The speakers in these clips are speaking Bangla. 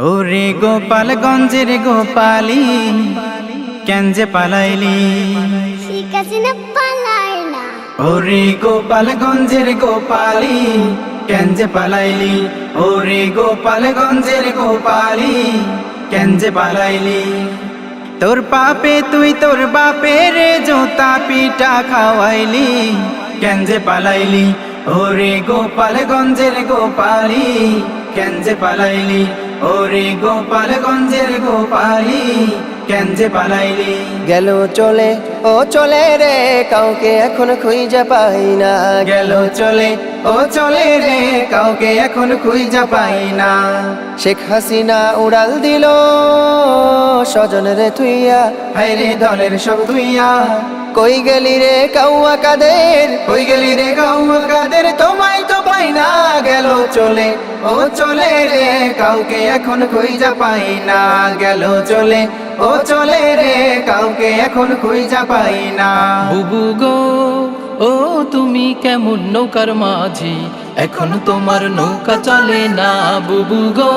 ওরে গোপালগঞ্জের গোপালি কেন যে পালাইলি? ওরে গোপালগঞ্জের গোপালি কেন যে পালাইলি? ওরে গোপালগঞ্জের গোপালি কেন যে পালাইলি? তোর পাপে তুই তোর বাপের জোতা পিঠা খাওয়াইলি কেন যে পালাইলি? ওরে গোপালগঞ্জের গোপালি কেন যে পালাইলি? ওরে গোপালগঞ্জের গোপালি কেন যে পালাইলি? গেল চলে ও চলে রে কাউকে এখন খুঁজে পাই না। গেল চলে ও চলে রে, কাউকে এখন খুঁজা পাই না। শেখ হাসিনা উড়াল দিল, স্বজন রে তুইয়া হাইরে দলের সব তুইয়া কই গেলি রে কাউয়া কাদের, কই গেলি রে গাউয়া কাদের, তোমায় তো পাই না, গেল চলে। ও চলে রে, কাউকে এখন খুঁজা পাই না, গেল চলে। ও চলে রে, কাউকে এখন খুঁজা পাই না। বুবু গো ও তুমি কেমন নৌকার মাঝি? এখন তোমার নৌকা চলে না বুবু গো।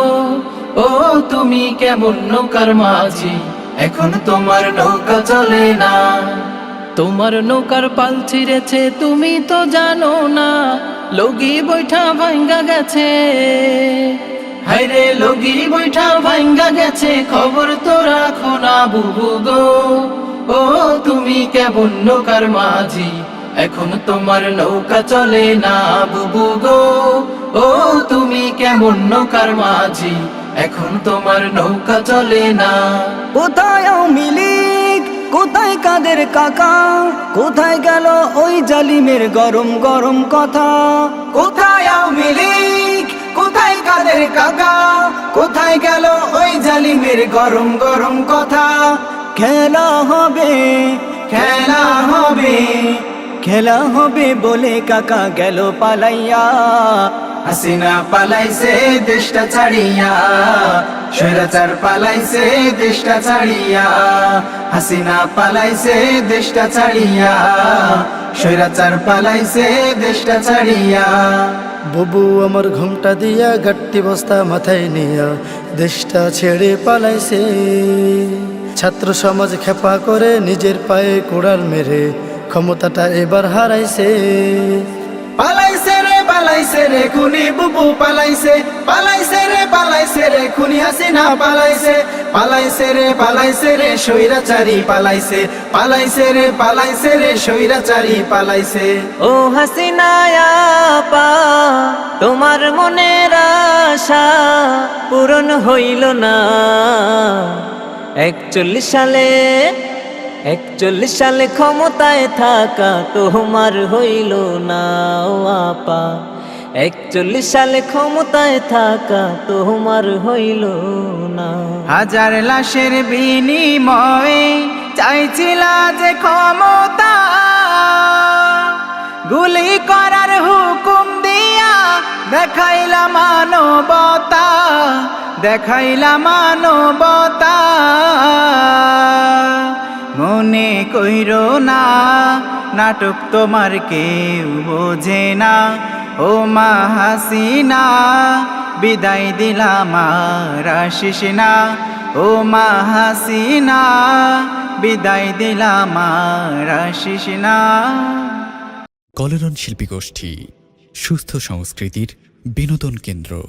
ও তুমি কেমন নৌকার মাঝি? এখন তোমার নৌকা চলে না। তোমার নৌকার পাল ছিঁড়েছে, তুমি তো জানো না। লগি বৈঠা ভাঙ্গা গেছে। হাইরে লগি বৈঠা ভাঙ্গা গেছে, খবর তো রাখো না বুবু গো। ও তুমি কেমন নৌকার মাঝি? এখন তোমার নৌকা চলে না বুবু গো। ও তুমি কেমন নৌকার মাঝি? এখন তোমার নৌকা চলে না। কোথায় মিলিক? কোথায় কাদের কাকা? কোথায় গেল ওই জালিমের গরম গরম কথা? কোথায় লীগ কোথায় কাদের কাকা? কোথায় গেল ওই জালিমের গরম গরম কথা? খেলা হবে খেলা হবে। খেলা হবে বলে কাকা গেল পালাইয়া। হাসিনা পালাইছে, দেশটা ছাড়িয়া। স্বৈরাচার পালাইছে, দেশটা ছাড়িয়া। হাসিনা পালাইছে, দেশটা ছাড়িয়া। স্বৈরাচার পালাইছে, দেশটা ছাড়িয়া। বুবু আমার ঘুমটা দিয়া গাট্টি বস্তা মাথায় নিয়া, দেশটা ছেড়ে পালাইছে। ছাত্র সমাজ খেপা করে, নিজের পায়ে কোড়াল মেরে ক্ষমতাটা এবার হারাইছে। পালাইছে রে পালাইছে রে খুনি বুবু পালাইছে। পালাইছে রে পালাইছে রে খুনি হাসিনা পালাইছে। পালাইছে রে পালাইছে রে স্বৈরাচারী পালাইছে। পালাইছে রে পালাইছে রে স্বৈরাচারী পালাইছে। ও হাসিনায়াপা তোমার মনের আশা পূরণ হইল না। একচল্লিশ সালে একচল্লিশ সালে ক্ষমতায় থাকা তোমার হইল না আপা। একচল্লিশ সালে ক্ষমতায় থাকা তোমার হইল না। হাজার লাশের বিনিময়ে চাইছিলা যে ক্ষমতা। গুলি করার হুকুম দিয়া দেখাইলা মানবতা দেখাইলা মানবতা। মনে কইর না, নাটক তোমার কেউ বোঝে না। ও মা হাসিনা, বিদায় দিলাম আসিস না। ও মা হাসিনা, বিদায় দিলাম আসিস না। কলেরন শিল্পী গোষ্ঠী সুস্থ সংস্কৃতির বিনোদন কেন্দ্র।